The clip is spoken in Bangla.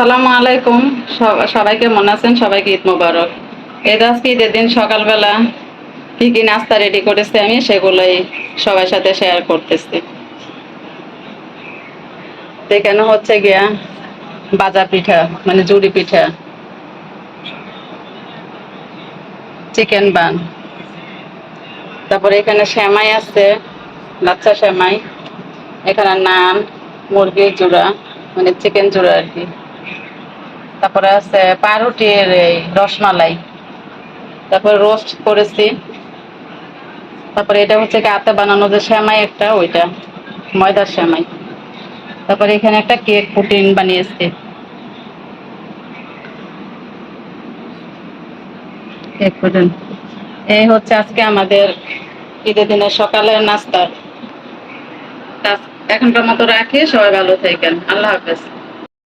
আসসালামু আলাইকুম। সবাইকে মনে আছেন? সবাইকে ঈদ মোবারক। তো আজকে ঈদের দিন, সকালবেলা কি কি নাস্তা রেডি করেছি আমি, সেগুলোই সবার সাথে শেয়ার করতেছি। তো এখানে হচ্ছে গিয়া বাজা পিঠা মানে জুড়ি পিঠা। চিকেন বান তারপরে এখানে সেমাই আছে লাচ্চা সেমাই। এখানে নান, মুরগির জোড়া মানে চিকেন জোড়া আর কি। তারপরে আছে পাউরুটির এই রসমালাই। তারপরে রোস্ট করেছি। তারপরে এটা হচ্ছে গাতে বানানো যে সেমাই একটা, ওইটা, ময়দার সেমাই। তারপরে এখানে একটা কেক পুটিং বানিয়েছি। কেক পুটিং এই হচ্ছে আজকে আমাদের ঈদের দিনের সকালের নাস্তা। এখনকার মতো রাখি, সবাই ভালো থাকেন। আল্লাহ হাফেজ।